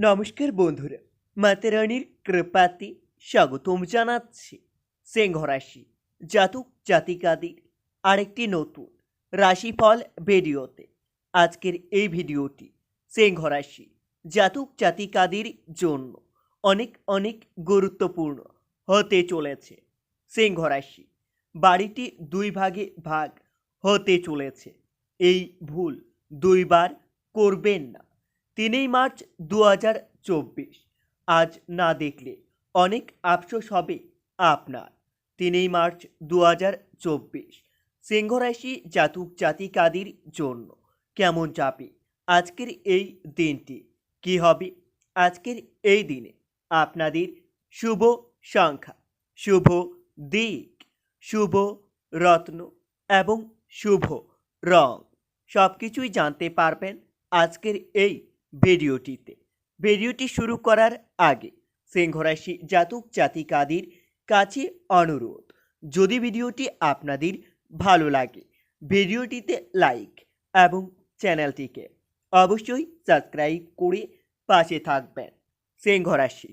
নমস্কার বন্ধুরা মাতারানির কৃপাতে স্বাগতম জানাচ্ছি সিংহ রাশি জাতক জাতিকাদের আরেকটি নতুন রাশিফল ভিডিওতে। আজকের এই ভিডিওটি সিংহ রাশি জাতক জাতিকাদের জন্য অনেক অনেক গুরুত্বপূর্ণ হতে চলেছে। সিংহ রাশি বাড়িটি দুই ভাগে ভাগ হতে চলেছে। এই ভুল দুইবার করবেন না। তিনই মার্চ দু হাজার চব্বিশ। আজ না দেখলে অনেক আফসোস হবে আপনার। তিনই মার্চ দু হাজার চব্বিশ সিংহরাশি জাতক জাতিকাদের জন্য কেমন যাবে আজকের এই দিনটি? কি হবে আজকের এই দিনে? আপনাদের শুভ সংখ্যা, শুভ দিক, শুভ রত্ন এবং শুভ রং। সব কিছুই জানতে পারবেন আজকের এই ভিডিওটিতে ভিডিওটি শুরু করার আগে সিংহরাশি জাতক জাতিকাদের কাছে অনুরোধ, যদি ভিডিওটি আপনাদের ভালো লাগে, ভিডিওটিতে লাইক এবং চ্যানেলটিকে অবশ্যই সাবস্ক্রাইব করে পাশে থাকবেন। সিংহরাশি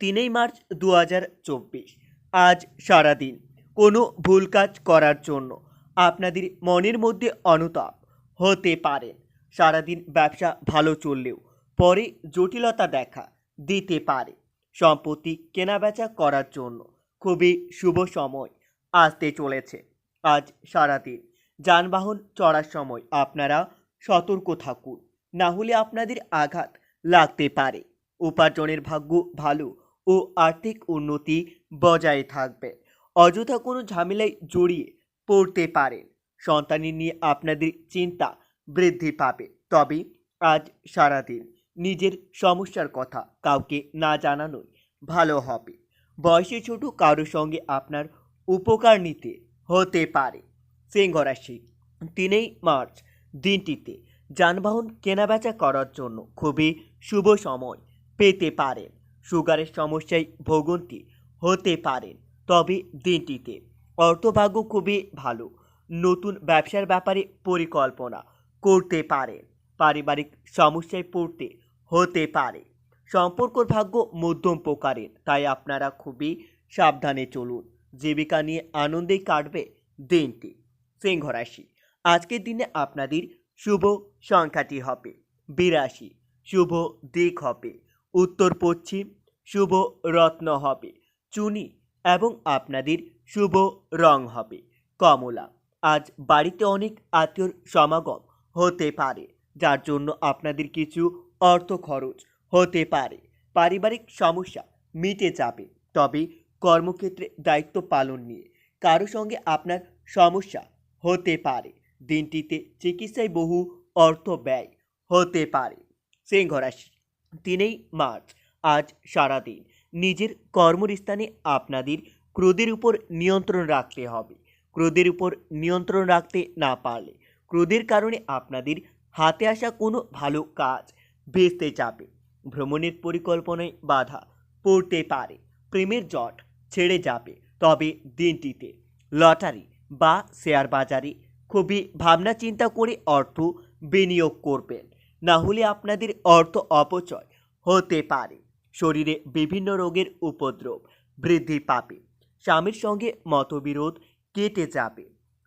তিনই মার্চ দু হাজার চব্বিশ, আজ সারাদিন। কোনো ভুল কাজ করার জন্য আপনাদের মনের মধ্যে অনুতাপ হতে পারে। সারাদিন ব্যবসা ভালো চললেও পরে জটিলতা দেখা দিতে পারে। সম্পত্তি কেনাবেচা করার জন্য খুবই শুভ সময় আসতে চলেছে। আজ সারাদিন যানবাহন চড়ার সময় আপনারা সতর্ক থাকুন, না হলে আপনাদের আঘাত লাগতে পারে। উপার্জনের ভাগ্য ভালো ও আর্থিক উন্নতি বজায় থাকবে। অযথা কোনো ঝামেলায় জড়িয়ে পড়তে পারেন। সন্তানের নিয়ে আপনাদের চিন্তা বৃদ্ধি পাবে। তবে আজ সারাদিন নিজের সমস্যার কথা কাউকে না জানানোই ভালো হবে। বয়সে ছোট কারোর সঙ্গে আপনার উপকার নিতে হতে পারে। সিংহ রাশি, তিনই মার্চ দিনটিতে যানবাহন কেনাবেচা করার জন্য খুবই শুভ সময় পেতে পারেন সুগারের সমস্যায় ভোগন্তি হতে পারেন তবে দিনটিতে অর্থভাগ্য খুবই ভালো। নতুন ব্যবসার ব্যাপারে পরিকল্পনা করতে পারে, পারিবারিক সমস্যায় পড়তে হতে পারে। সম্পর্কর ভাগ্য মধ্যম প্রকারের, তাই আপনারা খুবই সাবধানে চলুন। জীবিকা নিয়ে আনন্দেই কাটবে দিনটি। সিংহ রাশি, আজকের দিনে আপনাদের শুভ সংখ্যাটি হবে বিরাশি, শুভ দিক হবে উত্তর পশ্চিম, শুভ রত্ন হবে চুনি এবং আপনাদের শুভ রং হবে কমলা। আজ বাড়িতে অনেক আত্মীয়র সমাগম হতে পারে, যার জন্য আপনাদের কিছু অর্থ খরচ হতে পারে। পারিবারিক সমস্যা মিটে যাবে, তবে কর্মক্ষেত্রে দায়িত্ব পালন নিয়ে কারও সঙ্গে আপনার সমস্যা হতে পারে। দিনটিতে চিকিৎসায় বহু অর্থ ব্যয় হতে পারে। সিংহ রাশি তিনই মার্চ, আজ সারাদিন। নিজের কর্মস্থানে আপনাদের ক্রোধের উপর নিয়ন্ত্রণ রাখতে হবে। ক্রোধের উপর নিয়ন্ত্রণ রাখতে না পারলে ক্রোধের কারণে আপনাদের হাতে আসা কোনো ভালো কাজ ভেস্তে যাবে। ভ্রমণের পরিকল্পনায় বাধা পড়তে পারে। প্রেমের জট ছেড়ে যাবে। তবে দিনটিতে লটারি বা শেয়ার বাজারে খুবই ভাবনা চিন্তা করে অর্থ বিনিয়োগ করবেন। না হলে আপনাদের অর্থ অপচয় হতে পারে। শরীরে বিভিন্ন রোগের উপদ্রব বৃদ্ধি পাবে। স্বামীর সঙ্গে মতবিরোধ কেটে যাবে।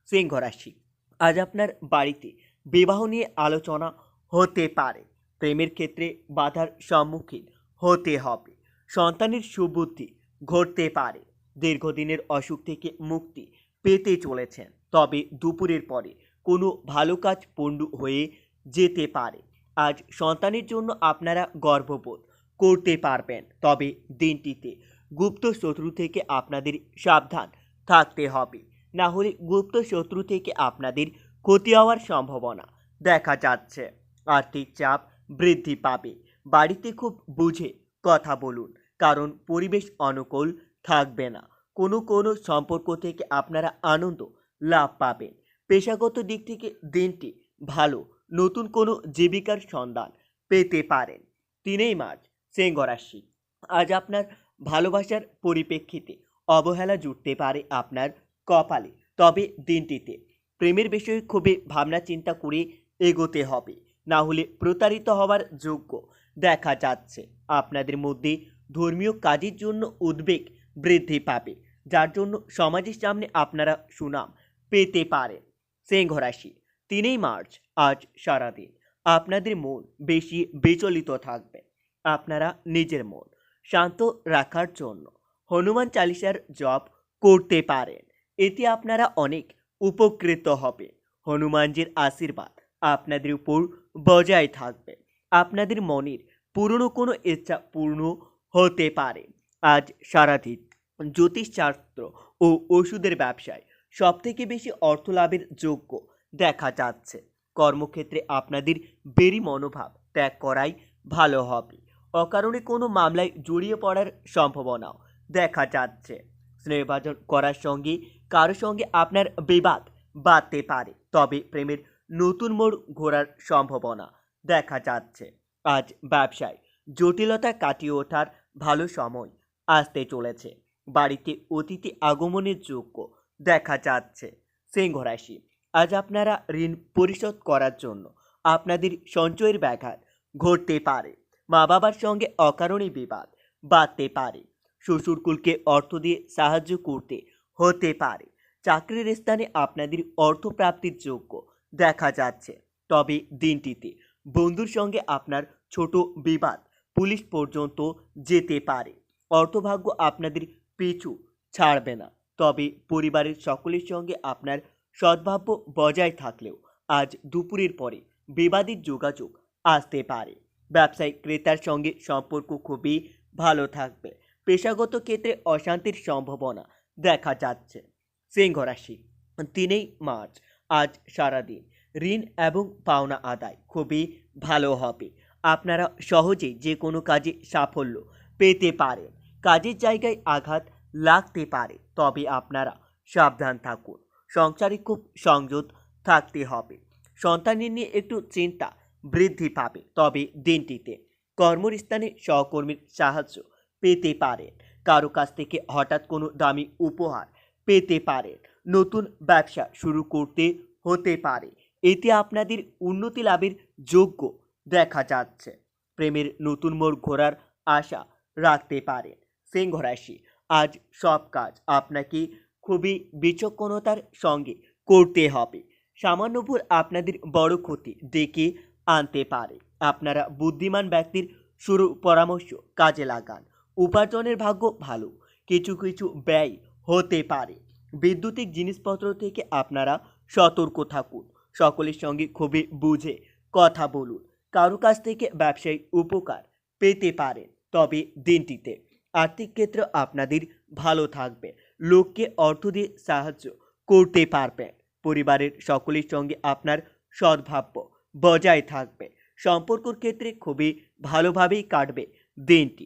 সিংহ রাশি আজ আপনার বাড়িতে বিবাহ নিয়ে আলোচনা হতে পারে। প্রেমের ক্ষেত্রে বাধার সম্মুখীন হতে হবে। সন্তানের সুবুদ্ধি ঘটতে পারে। দীর্ঘদিনের অসুখ থেকে মুক্তি পেতে চলেছেন। তবে দুপুরের পরে কোনো ভালো কাজ পণ্ডু হয়ে যেতে পারে। আজ সন্তানের জন্য আপনারা গর্ববোধ করতে পারবেন। তবে দিনটিতে গুপ্ত শত্রু থেকে আপনাদের সাবধান থাকতে হবে। না হলে গুপ্ত শত্রু থেকে আপনাদের ক্ষতি হওয়ার সম্ভাবনা দেখা যাচ্ছে। আর্থিক চাপ বৃদ্ধি পাবে। বাড়িতে খুব বুঝে কথা বলুন, কারণ পরিবেশ অনুকূল থাকবে না। কোনো কোনো সম্পর্ক থেকে আপনারা আনন্দ লাভ পাবেন। পেশাগত দিক থেকে দিনটি ভালো, নতুন কোনো জীবিকার সন্ধান পেতে পারেন। তিনই মার্চ সিংহ রাশি। আজ আপনার ভালোবাসার পরিপ্রেক্ষিতে অবহেলা জুটতে পারে আপনার কপালে। তবে দিনটিতে প্রেমের বিষয়ে খুবই ভাবনা চিন্তা করে এগোতে হবে, না হলে প্রতারিত হওয়ার যোগ্য দেখা যাচ্ছে। আপনাদের মধ্যে ধর্মীয় কাজের জন্য উদ্বেগ বৃদ্ধি পাবে, যার জন্য সমাজের সামনে আপনারা সুনাম পেতে পারেন। সিংহ রাশি, তিনই মার্চ, আজ সারাদিন আপনাদের মন বেশি বিচলিত থাকবে। আপনারা নিজের মন শান্ত রাখার জন্য হনুমান চালিসার জপ করতে পারেন। এতে আপনারা অনেক উপকৃত হবে। হনুমানজির আশীর্বাদ আপনাদের উপর বজায় থাকবে। আপনাদের মনের পুরনো কোনো ইচ্ছা পূর্ণ হতে পারে। আজ সারাদিন জ্যোতিষশাস্ত্র ও ওষুধের ব্যবসায় সবথেকে বেশি অর্থ লাভের যোগ্য দেখা যাচ্ছে। কর্মক্ষেত্রে আপনাদের বেরি মনোভাব ত্যাগ করাই ভালো হবে। অকারণে কোনো মামলায় জড়িয়ে পড়ার সম্ভাবনাও দেখা যাচ্ছে। স্নেহভাজন করার সঙ্গে কারোর সঙ্গে আপনার বিবাদ বাড়তে পারে। তবে প্রেমের নতুন মোড় ঘোরার সম্ভাবনা দেখা যাচ্ছে। আজ ব্যবসায় জটিলতা কাটিয়ে ওঠার ভালো সময় আসতে চলেছে। বাড়িতে অতিথি আগমনের যোগ্য দেখা যাচ্ছে। সিংহ রাশি, আজ আপনারা ঋণ পরিশোধ করার জন্য আপনাদের সঞ্চয়ের ব্যাঘাত ঘটতে পারে। মা বাবার সঙ্গে অকারণে বিবাদ বাড়তে পারে। শ্বশুরকুলকে অর্থ দিয়ে সাহায্য করতে হতে পারে। চাকরির স্থানে আপনাদের অর্থপ্রাপ্তির যোগ্য দেখা যাচ্ছে। তবে দিনটিতে বন্ধুর সঙ্গে আপনার ছোট বিবাদ পুলিশ পর্যন্ত যেতে পারে। অর্থভাগ্য আপনাদের পিছু ছাড়বে না। তবে পরিবারের সকলের সঙ্গে আপনার সদ্ভাব্য বজায় থাকলেও আজ দুপুরের পরে বিবাদের যোগাযোগ আসতে পারে। ব্যবসায়িক ক্রেতার সঙ্গে সম্পর্ক খুবই ভালো থাকবে। পেশাগত ক্ষেত্রে অশান্তির সম্ভাবনা দেখা যাচ্ছে। সিংহ রাশি, তিনই মার্চ, আজ সারাদিন ঋণ এবং পাওনা আদায় খুবই ভালো হবে। আপনারা সহজেই যে কোনো কাজে সাফল্য পেতে পারেন। কাজের জায়গায় আঘাত লাগতে পারে, তবে আপনারা সাবধান থাকুন। সংসারে খুব সংযত থাকতে হবে। সন্তানের নিয়ে একটু চিন্তা বৃদ্ধি পাবে, তবে দিনটিতে কর্মস্থানে সহকর্মীর সাহায্য পেতে পারেন। কারও কাছ থেকে হঠাৎ কোনো দামি উপহার পেতে পারেন। নতুন ব্যবসা শুরু করতে হতে পারে। এতে আপনাদের উন্নতি লাভের যোগ্য দেখা যাচ্ছে। প্রেমের নতুন মোড় ঘোরার আশা রাখতে পারেন। সিংহ রাশি, আজ সব কাজ আপনাকে খুবই বিচক্ষণতার সঙ্গে করতে হবে। সামান্য ভুল আপনাদের বড় ক্ষতি ডেকে আনতে পারে। আপনারা বুদ্ধিমান ব্যক্তির শুরু পরামর্শ কাজে লাগান। উপার্জনের ভাগ্য ভালো। কিছু কিছু ব্যয় হতে পারে। বৈদ্যুতিক জিনিসপত্র থেকে আপনারা সতর্ক থাকুন। সকলের সঙ্গে খুবই বুঝে কথা বলুন। কারও কাছ থেকে ব্যবসায়ী উপকার পেতে পারেন। তবে দিনটিতে আর্থিক ক্ষেত্র আপনাদের ভালো থাকবে। লোককে অর্থ দিয়ে সাহায্য করতে পারবেন। পরিবারের সকলের সঙ্গে আপনার সদ্ভাব্য বজায় থাকবে। সম্পর্কর ক্ষেত্রে খুবই ভালোভাবেই কাটবে দিনটি।